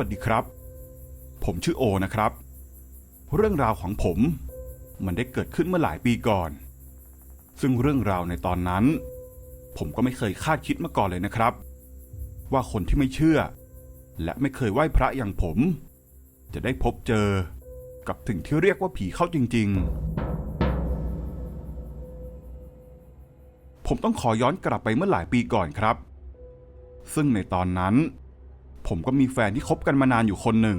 สวัสดีครับ ผมชื่อโอนะครับ เรื่องราวของผมมันได้เกิดขึ้นเมื่อหลายปีก่อน ซึ่งเรื่องราวในตอนนั้น ผมก็ไม่เคยคาดคิดมาก่อนเลยนะครับ ว่าคนที่ไม่เชื่อ และไม่เคยไหว้พระอย่างผม จะได้พบเจอกับถึงที่เรียกว่าผีเข้าจริง ๆ ผมต้องขอย้อนกลับไปเมื่อหลายปีก่อนครับ ซึ่งในตอนนั้น ผมก็มีแฟนที่คบกันมานานอยู่คนหนึ่ง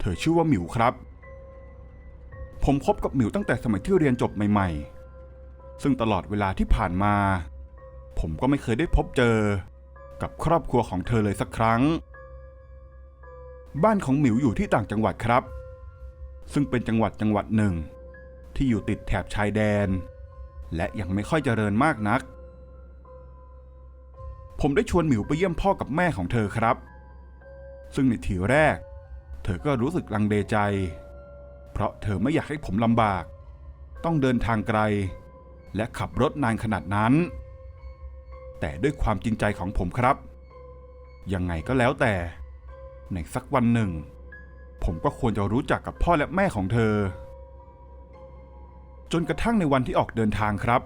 เธอชื่อว่าหมิวครับ ผมคบกับหมิวตั้งแต่สมัยที่เรียนจบใหม่ ๆ ซึ่งตลอดเวลาที่ผ่านมา ผมก็ไม่เคยได้พบเจอ กับครอบครัวของเธอเลยสักครั้ง บ้านของหมิวอยู่ที่ต่างจังหวัดครับ ซึ่งเป็นจังหวัดจังหวัดหนึ่ง ที่อยู่ติดแถบชายแดน และยังไม่ค่อยเจริญมากนักผมได้ชวนหมิวไปเยี่ยมพ่อกับแม่ของเธอครับ ซึ่งในทีแรก เธอก็รู้สึกลังเลใจ เพราะเธอไม่อยากให้ผมลำบาก ต้องเดินทางไกล และขับรถนานขนาดนั้น แต่ด้วยความจริงใจของผมครับ ยังไงก็แล้วแต่ ในสักวันหนึ่ง ผมก็ควรจะรู้จักกับพ่อและแม่ของเธอ จนกระทั่งในวันที่ออกเดินทางครับ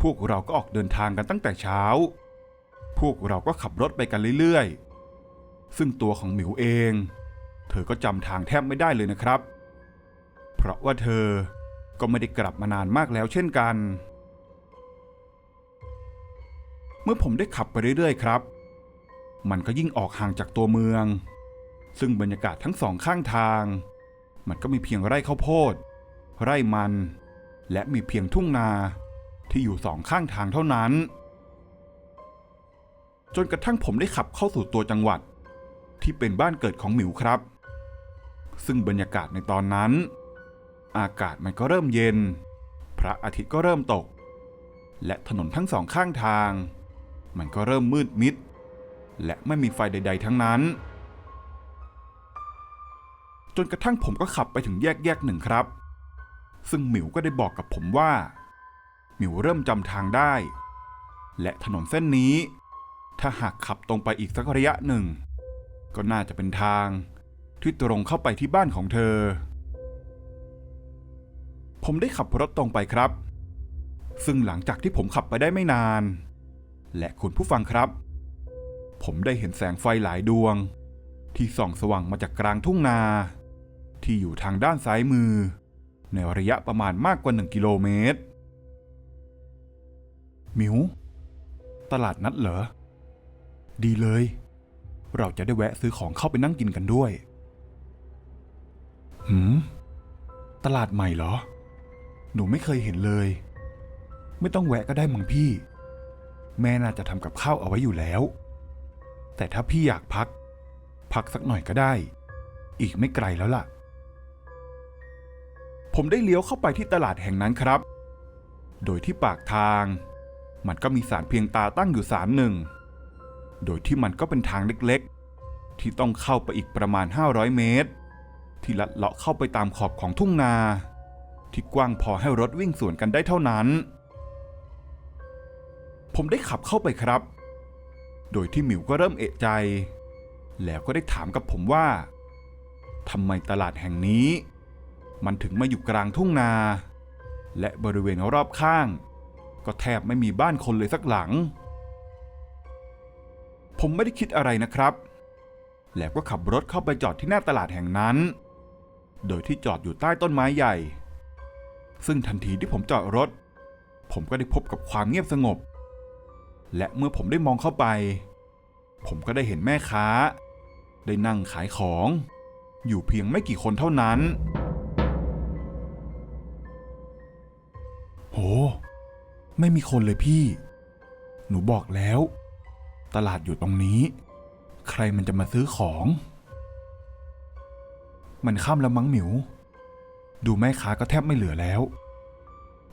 พวกเราก็ออกเดินทางกันตั้งแต่เช้า พวกเราก็ขับรถไปกันเรื่อยๆ ซึ่งตัวของหมิวเอง เธอก็จำทางแทบไม่ได้เลยนะครับ เพราะว่าเธอก็ไม่ได้กลับมานานมากแล้วเช่นกัน เมื่อผมได้ขับไปเรื่อยๆครับ มันก็ยิ่งออกห่างจากตัวเมือง ซึ่งบรรยากาศทั้งสองข้างทาง มันก็มีเพียงไร่ข้าวโพด ไร่มัน และมีเพียงทุ่งนาที่อยู่สองข้างทางเท่านั้น จนกระทั่งผมได้ขับเข้าสู่ตัวจังหวัด ที่เป็นบ้านเกิดของหมิวครับ ซึ่งบรรยากาศในตอนนั้น อากาศมันก็เริ่มเย็น พระอาทิตย์ก็เริ่มตก และถนนทั้งสองข้างทาง มันก็เริ่มมืดมิด และไม่มีไฟใด ๆ ทั้งนั้น จนกระทั่งผมก็ขับไปถึงแยกแยกหนึ่งครับ ซึ่งหมิวก็ได้บอกกับผมว่า หมิวเริ่มจำทางได้ และถนนเส้นนี้ถ้าหากขับตรงไปอีกสักระยะหนึ่ง ก็น่าจะเป็นทาง ที่ตรงเข้าไปที่บ้านของเธอ ผมได้ขับรถตรงไปครับ ซึ่งหลังจากที่ผมขับไปได้ไม่นาน และคุณผู้ฟังครับ ผมได้เห็นแสงไฟหลายดวง ที่ส่องสว่างมาจากกลางทุ่งนา ที่อยู่ทางด้านซ้ายมือ ในระยะประมาณมากกว่าหนึ่งกิโลเมตรมิว ตลาดนัดเหรอ ดีเลย เราจะได้แวะซื้อของเข้าไปนั่งกินกันด้วย หืม ตลาดใหม่เหรอ หนูไม่เคยเห็นเลย ไม่ต้องแวะก็ได้มั้งพี่ แม่น่าจะทำกับข้าวเอาไว้อยู่แล้ว แต่ถ้าพี่อยากพัก พักสักหน่อยก็ได้ อีกไม่ไกลแล้วล่ะ ผมได้เลี้ยวเข้าไปที่ตลาดแห่งนั้นครับ โดยที่ปากทาง มันก็มีสารเพียงตาตั้งอยู่สารหนึ่ง โดยที่มันก็เป็นทางเล็กๆ ที่ต้องเข้าไปอีกประมาณ 500 เมตร ที่ลัดเลาะเข้าไปตามขอบของทุ่งนา ที่กว้างพอให้รถวิ่งสวนกันได้เท่านั้น ผมได้ขับเข้าไปครับ โดยที่หมิวก็เริ่มเอะใจ แล้วก็ได้ถามกับผมว่าทำไมตลาดแห่งนี้ มันถึงมาอยู่กลางทุ่งนา และบริเวณรอบข้าง ก็แทบไม่มีบ้านคนเลยสักหลัง ผมไม่ได้คิดอะไรนะครับ แล้วก็ขับรถเข้าไปจอดที่หน้าตลาดแห่งนั้น โดยที่จอดอยู่ใต้ต้นไม้ใหญ่ ซึ่งทันทีที่ผมจอดรถ ผมก็ได้พบกับความเงียบสงบ และเมื่อผมได้มองเข้าไป ผมก็ได้เห็นแม่ค้า ได้นั่งขายของ อยู่เพียงไม่กี่คนเท่านั้น โห ไม่มีคนเลยพี่ หนูบอกแล้ว ตลาดอยู่ตรงนี้ ใครมันจะมาซื้อของ มันค่ำแล้วมั้งหมิว ดูแม่ค้าก็แทบไม่เหลือแล้ว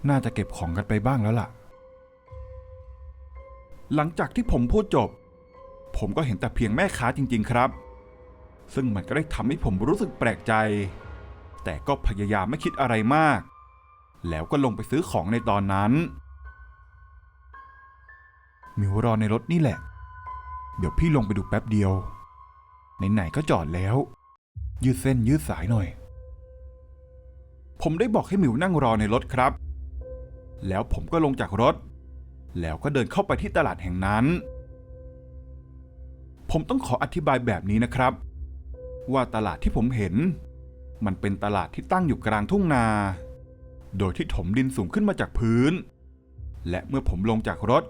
น่าจะเก็บของกันไปบ้างแล้วล่ะ หลังจากที่ผมพูดจบ ผมก็เห็นแต่เพียงแม่ค้าจริง ๆ ครับ ซึ่งมันก็ได้ทำให้ผมรู้สึกแปลกใจ แต่ก็พยายามไม่คิดอะไรมาก แล้วก็ลงไปซื้อของในตอนนั้นมิวรอในรถนี่แหละ เดี๋ยวพี่ลงไปดูแป๊บเดียว ไหนๆก็จอดแล้ว ยืดเส้นยืดสายหน่อย ผมได้บอกให้หมิวนั่งรอในรถครับ แล้วผมก็ลงจากรถ แล้วก็เดินเข้าไปที่ตลาดแห่งนั้น ผมต้องขออธิบายแบบนี้นะครับ ว่าตลาดที่ผมเห็น มันเป็นตลาดที่ตั้งอยู่กลางทุ่งนา โดยที่ถมดินสูงขึ้นมาจากพื้น และเมื่อผมลงจากรถ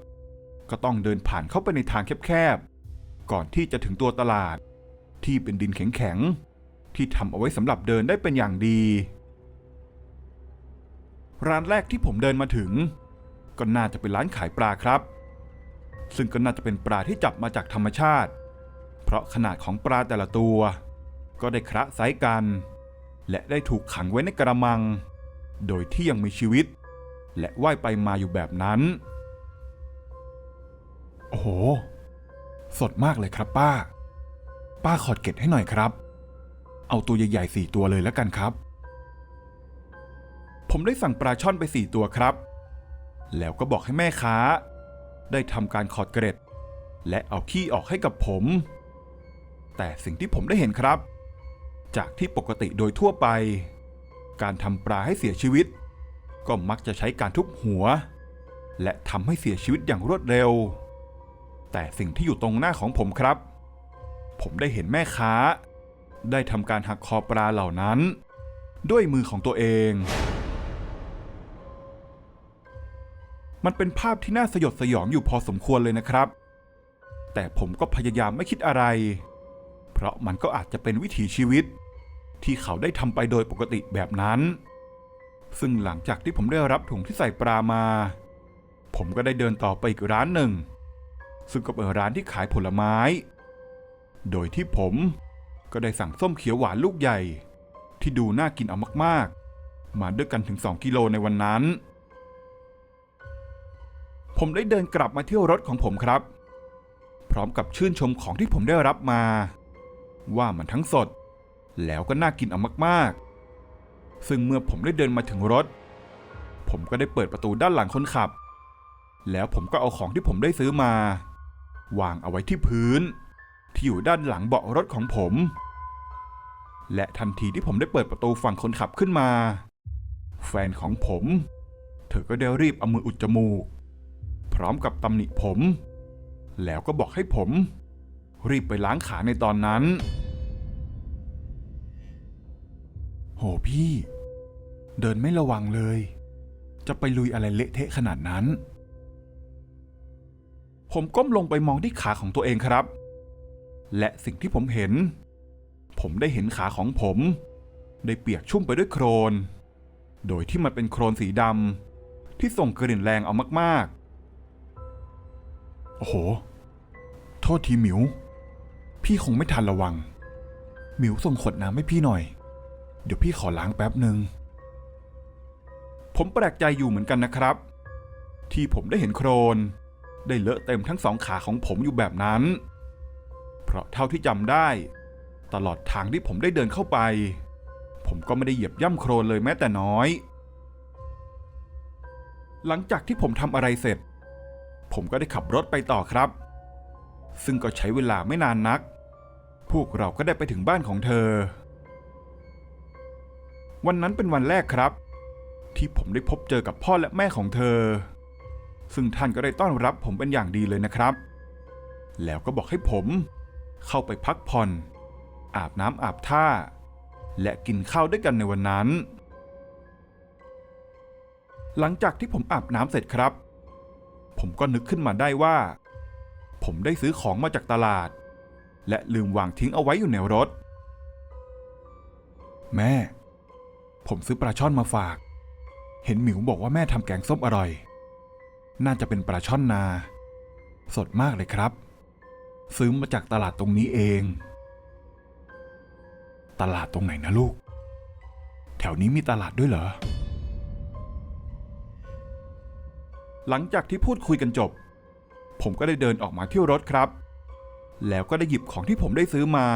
ก็ต้องเดินผ่านเข้าไปในทางแคบๆ ก่อนที่จะถึงตัวตลาด ที่เป็นดินแข็งๆ ที่ทำเอาไว้สำหรับเดินได้เป็นอย่างดี ร้านแรกที่ผมเดินมาถึง ก็น่าจะเป็นร้านขายปลาครับ ซึ่งก็น่าจะเป็นปลาที่จับมาจากธรรมชาติ เพราะขนาดของปลาแต่ละตัว ก็ได้คระไซส์กัน และได้ถูกขังไว้ในกระมัง โดยที่ยังมีชีวิต และว่ายไปมาอยู่แบบนั้นโอ้โห สดมากเลยครับป้า ป้าขอดเก็ดให้หน่อยครับ เอาตัวใหญ่ๆสี่ตัวเลยแล้วกันครับ ผมได้สั่งปลาช่อนไปสี่ตัวครับ แล้วก็บอกให้แม่ค้า ได้ทำการขอดเกร็ด และเอาขี้ออกให้กับผม แต่สิ่งที่ผมได้เห็นครับ จากที่ปกติโดยทั่วไป การทำปลาให้เสียชีวิต ก็มักจะใช้การทุบหัว และทำให้เสียชีวิตอย่างรวดเร็ว แต่สิ่งที่อยู่ตรงหน้าของผมครับ ผมได้เห็นแม่ค้า ได้ทำการหักคอปลาเหล่านั้น ด้วยมือของตัวเอง มันเป็นภาพที่น่าสยดสยองอยู่พอสมควรเลยนะครับ แต่ผมก็พยายามไม่คิดอะไร เพราะมันก็อาจจะเป็นวิถีชีวิต ที่เขาได้ทำไปโดยปกติแบบนั้น ซึ่งหลังจากที่ผมได้รับถุงที่ใส่ปลามา ผมก็ได้เดินต่อไปอีกร้านหนึ่ง ซึ่งก็เป็นร้านที่ขายผลไม้ โดยที่ผมก็ได้สั่งส้มเขียวหวานลูกใหญ่ ที่ดูน่ากินเอามากๆ มาด้วยกันถึง 2 กิโลในวันนั้น ผมได้เดินกลับมาเที่ยวรถของผมครับ พร้อมกับชื่นชมของที่ผมได้รับมา ว่ามันทั้งสด แล้วก็น่ากินเอามากๆ ซึ่งเมื่อผมได้เดินมาถึงรถ ผมก็ได้เปิดประตูด้านหลังคนขับ แล้วผมก็เอาของที่ผมได้ซื้อมา วางเอาไว้ที่พื้น ที่อยู่ด้านหลังเบาะรถของผม และทันทีที่ผมได้เปิดประตูฝั่งคนขับขึ้นมา แฟนของผม เธอก็ได้รีบเอามืออุดจมูก พร้อมกับตำหนิผม แล้วก็บอกให้ผม รีบไปล้างขาในตอนนั้น โหพี่ เดินไม่ระวังเลย จะไปลุยอะไรเละเทะขนาดนั้น ผมก้มลงไปมองที่ขาของตัวเองครับ และสิ่งที่ผมเห็น ผมได้เห็นขาของผม ได้เปียกชุ่มไปด้วยโครน โดยที่มันเป็นโครนสีดำที่ส่งกลิ่นแรงเอามากๆ โอ้โห โทษทีหมิว พี่คงไม่ทันระวัง หมิวส่งขวดน้ำให้พี่หน่อย เดี๋ยวพี่ขอล้างแป๊บหนึ่งผมแปลกใจอยู่เหมือนกันนะครับ ที่ผมได้เห็นโครน ได้เลอะเต็มทั้งสองขาของผมอยู่แบบนั้น เพราะเท่าที่จำได้ ตลอดทางที่ผมได้เดินเข้าไป ผมก็ไม่ได้เหยียบย่ำโครนเลยแม้แต่น้อย หลังจากที่ผมทำอะไรเสร็จ ผมก็ได้ขับรถไปต่อครับ ซึ่งก็ใช้เวลาไม่นานนัก พวกเราก็ได้ไปถึงบ้านของเธอ วันนั้นเป็นวันแรกครับ ที่ผมได้พบเจอกับพ่อและแม่ของเธอ ซึ่งท่านก็ได้ต้อนรับผมเป็นอย่างดีเลยนะครับ แล้วก็บอกให้ผม เข้าไปพักผ่อน อาบน้ำอาบท่า และกินข้าวด้วยกันในวันนั้น หลังจากที่ผมอาบน้ำเสร็จครับ ผมก็นึกขึ้นมาได้ว่า ผมได้ซื้อของมาจากตลาด และลืมวางทิ้งเอาไว้อยู่ในรถ แม่ ผมซื้อปลาช่อนมาฝาก เห็นหมิวบอกว่าแม่ทำแกงส้มอร่อย น่าจะเป็นปลาช่อนนา สดมากเลยครับ ซื้อมาจากตลาดตรงนี้เอง ตลาดตรงไหนนะลูก แถวนี้มีตลาดด้วยเหรอ หลังจากที่พูดคุยกันจบ ผมก็ได้เดินออกมาที่รถครับ แล้วก็ได้หยิบของที่ผมได้ซื้อมา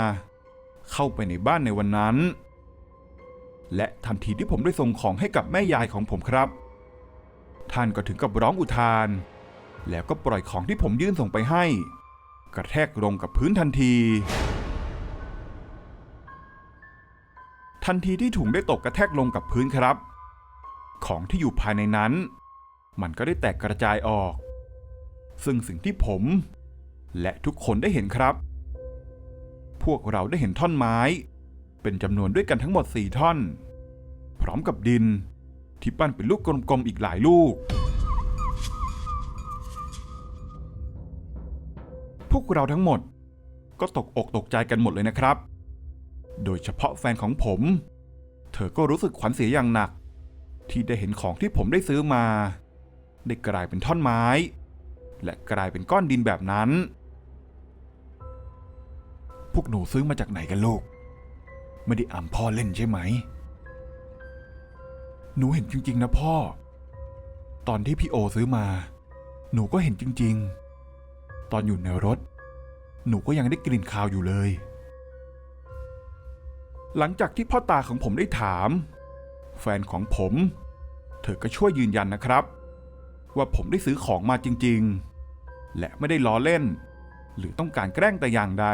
เข้าไปในบ้านในวันนั้น และทันทีที่ผมได้ส่งของให้กับแม่ยายของผมครับ ท่านก็ถึงกับร้องอุทาน แล้วก็ปล่อยของที่ผมยื่นส่งไปให้ กระแทกลงกับพื้นทันที ทันทีที่ถุงได้ตกกระแทกลงกับพื้นครับ ของที่อยู่ภายในนั้น มันก็ได้แตกกระจายออก ซึ่งสิ่งที่ผม และทุกคนได้เห็นครับ พวกเราได้เห็นท่อนไม้ เป็นจำนวนด้วยกันทั้งหมดสี่ท่อน พร้อมกับดิน ที่ปั้นเป็นลูกกลมๆอีกหลายลูก พวกเราทั้งหมดก็ตกอกตกใจกันหมดเลยนะครับ โดยเฉพาะแฟนของผม เธอก็รู้สึกขวัญเสียอย่างหนัก ที่ได้เห็นของที่ผมได้ซื้อมา ได้กลายเป็นท่อนไม้ และกลายเป็นก้อนดินแบบนั้น พวกหนูซื้อมาจากไหนกันลูก ไม่ได้อ่ำพ่อเล่นใช่ไหม หนูเห็นจริง ๆ นะพ่อ ตอนที่พี่โอซื้อมา หนูก็เห็นจริง ๆ ตอนอยู่ในรถ หนูก็ยังได้กลิ่นคาวอยู่เลย หลังจากที่พ่อตาของผมได้ถาม แฟนของผม เธอก็ช่วยยืนยันนะครับ ว่าผมได้ซื้อของมาจริง ๆ และไม่ได้ล้อเล่น หรือต้องการแกล้งแต่อย่างใด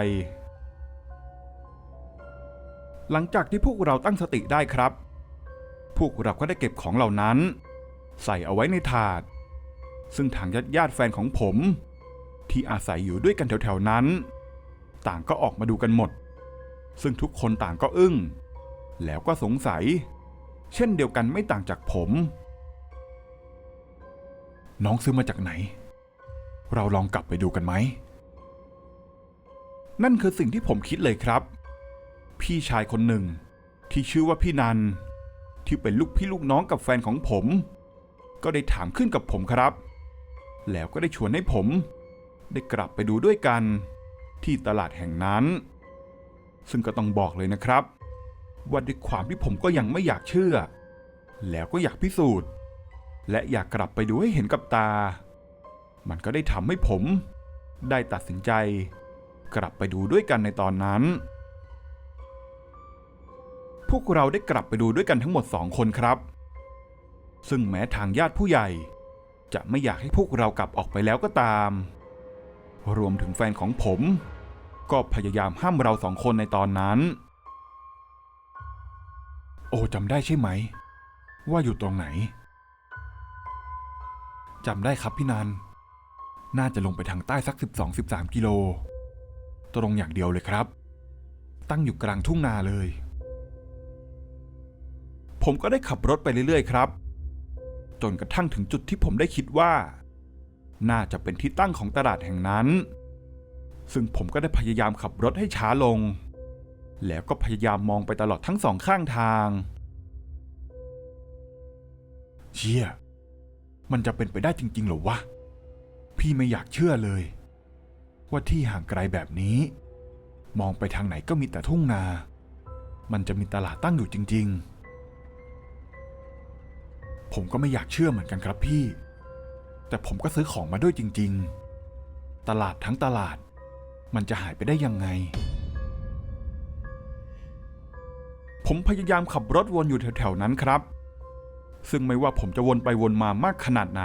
หลังจากที่พวกเราตั้งสติได้ครับ พวกเราก็ได้เก็บของเหล่านั้น ใส่เอาไว้ในถาด ซึ่งทางญาติญาติแฟนของผม ที่อาศัยอยู่ด้วยกันแถวๆนั้น ต่างก็ออกมาดูกันหมด ซึ่งทุกคนต่างก็อึ้ง แล้วก็สงสัย เช่นเดียวกันไม่ต่างจากผม น้องซื้อมาจากไหน เราลองกลับไปดูกันไหม นั่นคือสิ่งที่ผมคิดเลยครับ พี่ชายคนหนึ่งที่ชื่อว่าพี่นัน ที่เป็นลูกพี่ลูกน้องกับแฟนของผม ก็ได้ถามขึ้นกับผมครับ แล้วก็ได้ชวนให้ผม ได้กลับไปดูด้วยกัน ที่ตลาดแห่งนั้น ซึ่งก็ต้องบอกเลยนะครับ ว่าด้วยความที่ผมก็ยังไม่อยากเชื่อ แล้วก็อยากพิสูจน์ และอยากกลับไปดูให้เห็นกับตา มันก็ได้ทำให้ผม ได้ตัดสินใจ กลับไปดูด้วยกันในตอนนั้น พวกเราได้กลับไปดูด้วยกันทั้งหมดสองคนครับ ซึ่งแม้ทางญาติผู้ใหญ่ จะไม่อยากให้พวกเรากลับออกไปแล้วก็ตาม รวมถึงแฟนของผม ก็พยายามห้ามเราสองคนในตอนนั้น โอจำได้ใช่ไหม ว่าอยู่ตรงไหนจำได้ครับพี่นัน น่าจะลงไปทางใต้สัก 12-13 กิโล ตรงอย่างเดียวเลยครับ ตั้งอยู่กลางทุ่งนาเลย ผมก็ได้ขับรถไปเรื่อยๆครับ จนกระทั่งถึงจุดที่ผมได้คิดว่า น่าจะเป็นที่ตั้งของตลาดแห่งนั้น ซึ่งผมก็ได้พยายามขับรถให้ช้าลง แล้วก็พยายามมองไปตลอดทั้งสองข้างทางเชี่ยมันจะเป็นไปได้จริงๆหรอวะ พี่ไม่อยากเชื่อเลย ว่าที่ห่างไกลแบบนี้ มองไปทางไหนก็มีแต่ทุ่งนา มันจะมีตลาดตั้งอยู่จริง ๆ ผมก็ไม่อยากเชื่อเหมือนกันครับพี่ แต่ผมก็ซื้อของมาด้วยจริง ๆ ตลาดทั้งตลาด มันจะหายไปได้ยังไง ผมพยายามขับรถวนอยู่แถวๆนั้นครับ ซึ่งไม่ว่าผมจะวนไปวนมามากขนาดไหน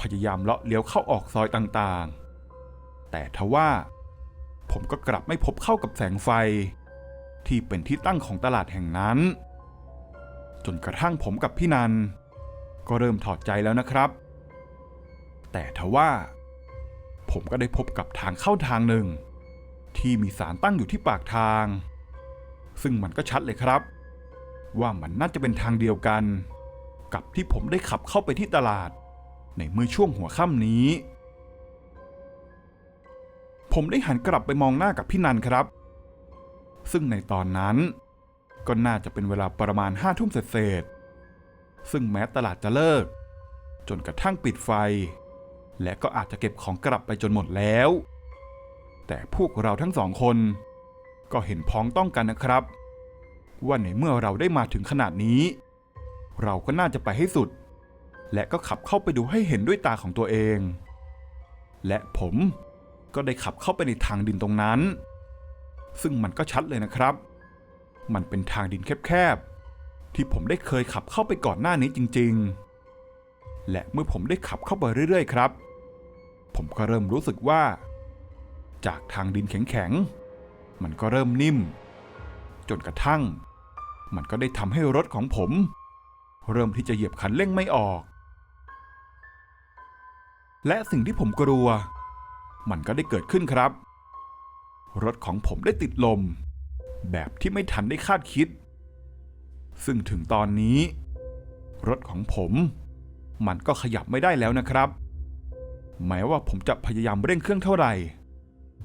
พยายามเลาะเลี้ยวเข้าออกซอยต่างๆ แต่ทว่า ผมก็กลับไม่พบเข้ากับแสงไฟ ที่เป็นที่ตั้งของตลาดแห่งนั้น จนกระทั่งผมกับพี่นัน ก็เริ่มถอดใจแล้วนะครับ แต่ทว่า ผมก็ได้พบกับทางเข้าทางหนึ่ง ที่มีสารตั้งอยู่ที่ปากทาง ซึ่งมันก็ชัดเลยครับ ว่ามันน่าจะเป็นทางเดียวกัน กับที่ผมได้ขับเข้าไปที่ตลาด ในเมื่อช่วงหัวค่ำนี้ ผมได้หันกลับไปมองหน้ากับพี่นันครับ ซึ่งในตอนนั้น ก็น่าจะเป็นเวลาประมาณห้าทุ่มเศษซึ่งแม้ตลาดจะเลิก จนกระทั่งปิดไฟ และก็อาจจะเก็บของกลับไปจนหมดแล้ว แต่พวกเราทั้งสองคน ก็เห็นพ้องต้องกันนะครับ ว่าในเมื่อเราได้มาถึงขนาดนี้ เราก็น่าจะไปให้สุด และก็ขับเข้าไปดูให้เห็นด้วยตาของตัวเอง และผมก็ได้ขับเข้าไปในทางดินตรงนั้น ซึ่งมันก็ชัดเลยนะครับ มันเป็นทางดินแคบๆ ที่ผมได้เคยขับเข้าไปก่อนหน้านี้จริงๆ และเมื่อผมได้ขับเข้าไปเรื่อยๆ ครับ ผมก็เริ่มรู้สึกว่า จากทางดินแข็งๆ มันก็เริ่มนิ่ม จนกระทั่ง มันก็ได้ทำให้รถของผม เริ่มที่จะเหยียบคันเร่งไม่ออก และสิ่งที่ผมกลัว มันก็ได้เกิดขึ้นครับ รถของผมได้ติดลม แบบที่ไม่ทันได้คาดคิด ซึ่งถึงตอนนี้ รถของผม มันก็ขยับไม่ได้แล้วนะครับ แม้ว่าผมจะพยายามเร่งเครื่องเท่าไหร่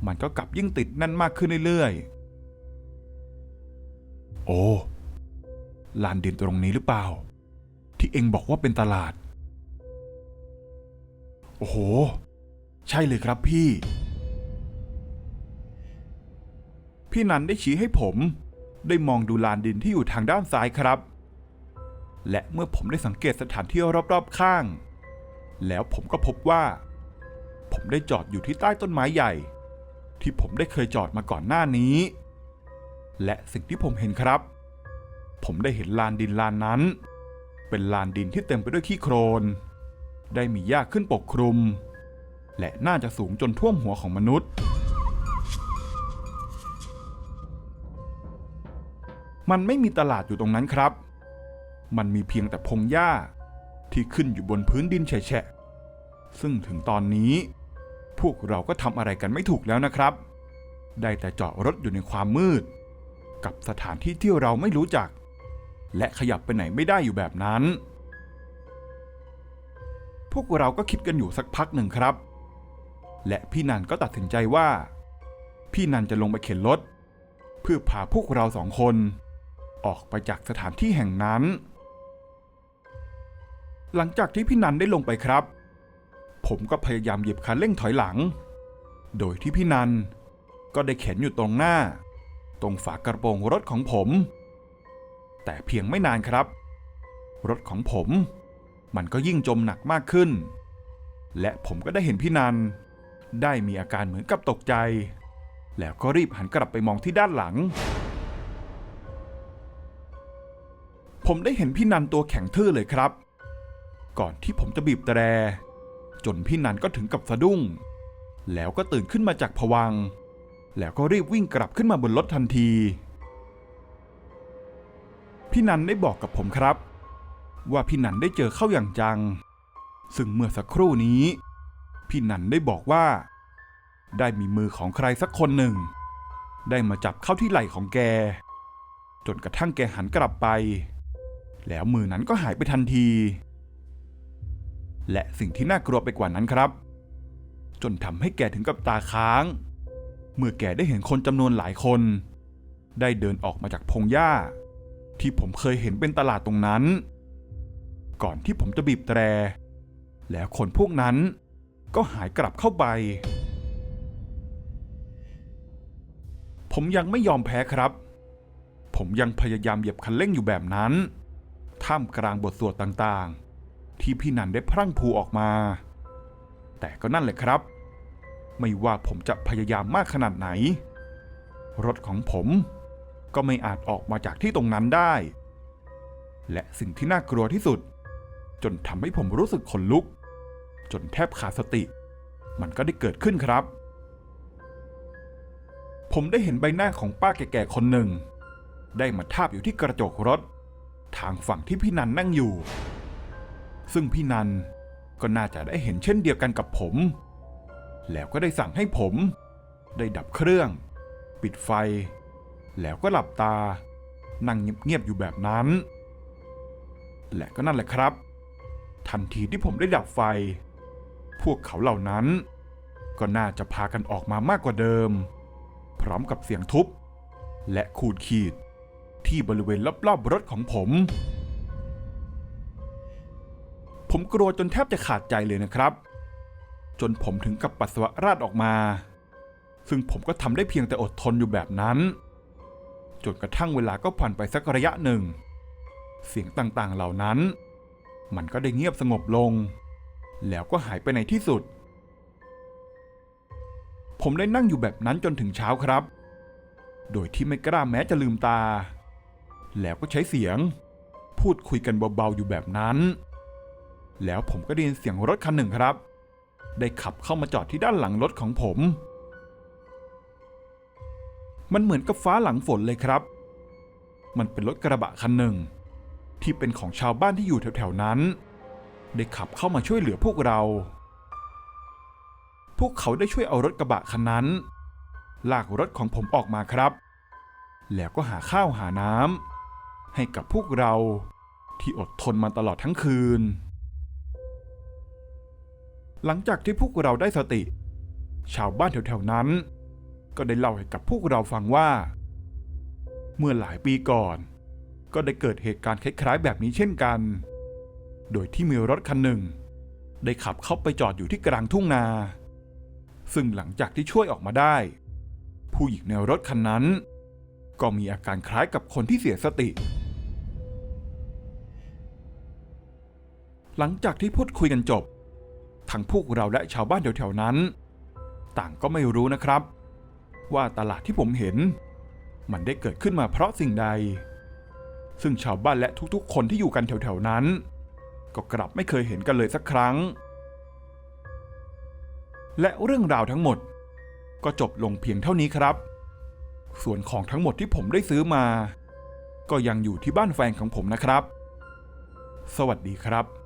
มันก็กลับยิ่งติดแน่นมากขึ้นเรื่อยๆ โอ้ ลานดินตรงนี้หรือเปล่า ที่เองบอกว่าเป็นตลาด โอ้โห ใช่เลยครับพี่ พี่นันได้ชี้ให้ผม ได้มองดูลานดินที่อยู่ทางด้านซ้ายครับ และเมื่อผมได้สังเกตสถานที่รอบๆข้าง แล้วผมก็พบว่า ผมได้จอดอยู่ที่ใต้ต้นไม้ใหญ่ ที่ผมได้เคยจอดมาก่อนหน้านี้ และสิ่งที่ผมเห็นครับ ผมได้เห็นลานดินลานนั้น เป็นลานดินที่เต็มไปด้วยขี้โคลนได้มีหญ้าขึ้นปกคลุม และน่าจะสูงจนท่วมหัวของมนุษย์ มันไม่มีตลาดอยู่ตรงนั้นครับ มันมีเพียงแต่พงหญ้าที่ขึ้นอยู่บนพื้นดินแฉะซึ่งถึงตอนนี้ พวกเราก็ทำอะไรกันไม่ถูกแล้วนะครับ ได้แต่จอดรถอยู่ในความมืด กับสถานที่ที่เราไม่รู้จัก และขยับไปไหนไม่ได้อยู่แบบนั้น พวกเราก็คิดกันอยู่สักพักหนึ่งครับ และพี่นันก็ตัดสินใจว่า พี่นันจะลงไปเข็นรถเพื่อพาพวกเราสองคน ออกไปจากสถานที่แห่งนั้น หลังจากที่พี่นันได้ลงไปครับ ผมก็พยายามเหยียบคันเร่งถอยหลัง โดยที่พี่นันก็ได้เข็นอยู่ตรงหน้า ตรงฝากระโปรงรถของผม แต่เพียงไม่นานครับ รถของผม มันก็ยิ่งจมหนักมากขึ้น และผมก็ได้เห็นพี่นันได้มีอาการเหมือนกับตกใจ แล้วก็รีบหันกลับไปมองที่ด้านหลัง ผมได้เห็นพี่นันตัวแข็งทื่อเลยครับ ก่อนที่ผมจะบีบแตร จนพี่นันก็ถึงกับสะดุ้ง แล้วก็ตื่นขึ้นมาจากผวัง แล้วก็รีบวิ่งกลับขึ้นมาบนรถทันที พี่นันได้บอกกับผมครับ ว่าพี่นันได้เจอเข้าอย่างจัง ซึ่งเมื่อสักครู่นี้ พี่นันได้บอกว่า ได้มีมือของใครสักคนหนึ่ง ได้มาจับเข้าที่ไหล่ของแก จนกระทั่งแกหันกลับไป แล้วมือนั้นก็หายไปทันที และสิ่งที่น่ากลัวไปกว่านั้นครับ จนทำให้แกถึงกับตาค้าง เมื่อแกได้เห็นคนจำนวนหลายคน ได้เดินออกมาจากพงหญ้า ที่ผมเคยเห็นเป็นตลาดตรงนั้น ก่อนที่ผมจะบีบแตร แล้วคนพวกนั้นก็หายกลับเข้าไป ผมยังไม่ยอมแพ้ครับ ผมยังพยายามเหยียบคันเร่งอยู่แบบนั้น ท่ามกลางบทสวดต่างๆ ที่พี่นันได้พรั่งพรูออกมา แต่ก็นั่นแหละครับ ไม่ว่าผมจะพยายามมากขนาดไหน รถของผมก็ไม่อาจออกมาจากที่ตรงนั้นได้ และสิ่งที่น่ากลัวที่สุด จนทำให้ผมรู้สึกขนลุก จนแทบขาดสติ มันก็ได้เกิดขึ้นครับ ผมได้เห็นใบหน้าของป้าแก่ๆคนหนึ่ง ได้มาทาบอยู่ที่กระจกรถ ทางฝั่งที่พี่นันนั่งอยู่ ซึ่งพี่นันก็น่าจะได้เห็นเช่นเดียวกันกับผม แล้วก็ได้สั่งให้ผม ได้ดับเครื่อง ปิดไฟ แล้วก็หลับตา นั่งเงียบๆอยู่แบบนั้น และก็นั่นแหละครับ ทันทีที่ผมได้ดับไฟ พวกเขาเหล่านั้น ก็น่าจะพากันออกมามากกว่าเดิม พร้อมกับเสียงทุบ และขูดขีด ที่บริเวณรอบๆรถของผม ผมกลัวจนแทบจะขาดใจเลยนะครับ จนผมถึงกับปัสสาวะราดออกมา ซึ่งผมก็ทำได้เพียงแต่อดทนอยู่แบบนั้น จนกระทั่งเวลาก็ผ่านไปสักระยะหนึ่ง เสียงต่างๆเหล่านั้น มันก็ได้เงียบสงบลง แล้วก็หายไปในที่สุด ผมได้นั่งอยู่แบบนั้นจนถึงเช้าครับโดยที่ไม่กล้าแม้จะลืมตา แล้วก็ใช้เสียง พูดคุยกันเบาๆอยู่แบบนั้น แล้วผมก็ได้ยินเสียงรถคันหนึ่งครับ ได้ขับเข้ามาจอดที่ด้านหลังรถของผม มันเหมือนกับฟ้าหลังฝนเลยครับ มันเป็นรถกระบะคันหนึ่ง ที่เป็นของชาวบ้านที่อยู่แถวๆนั้น ได้ขับเข้ามาช่วยเหลือพวกเรา พวกเขาได้ช่วยเอารถกระบะคันนั้น ลากรถของผมออกมาครับแล้วก็หาข้าวหาน้ำ ให้กับพวกเราที่อดทนมาตลอดทั้งคืน หลังจากที่พวกเราได้สติ ชาวบ้านแถวๆนั้น ก็ได้เล่าให้กับพวกเราฟังว่า เมื่อหลายปีก่อน ก็ได้เกิดเหตุการณ์คล้ายๆ แบบนี้เช่นกัน โดยที่มีรถคันหนึ่ง ได้ขับเข้าไปจอดอยู่ที่กลางทุ่งนา ซึ่งหลังจากที่ช่วยออกมาได้ ผู้หญิงในรถคันนั้น ก็มีอาการคล้ายกับคนที่เสียสติ หลังจากที่พูดคุยกันจบ ทั้งพวกเราและชาวบ้านแถวๆนั้น ต่างก็ไม่รู้นะครับ ว่าตลาดที่ผมเห็น มันได้เกิดขึ้นมาเพราะสิ่งใด ซึ่งชาวบ้านและทุกๆ คนที่อยู่กันแถวๆนั้น ก็กลับไม่เคยเห็นกันเลยสักครั้ง และเรื่องราวทั้งหมด ก็จบลงเพียงเท่านี้ครับ ส่วนของทั้งหมดที่ผมได้ซื้อมา ก็ยังอยู่ที่บ้านแฟนของผมนะครับ สวัสดีครับ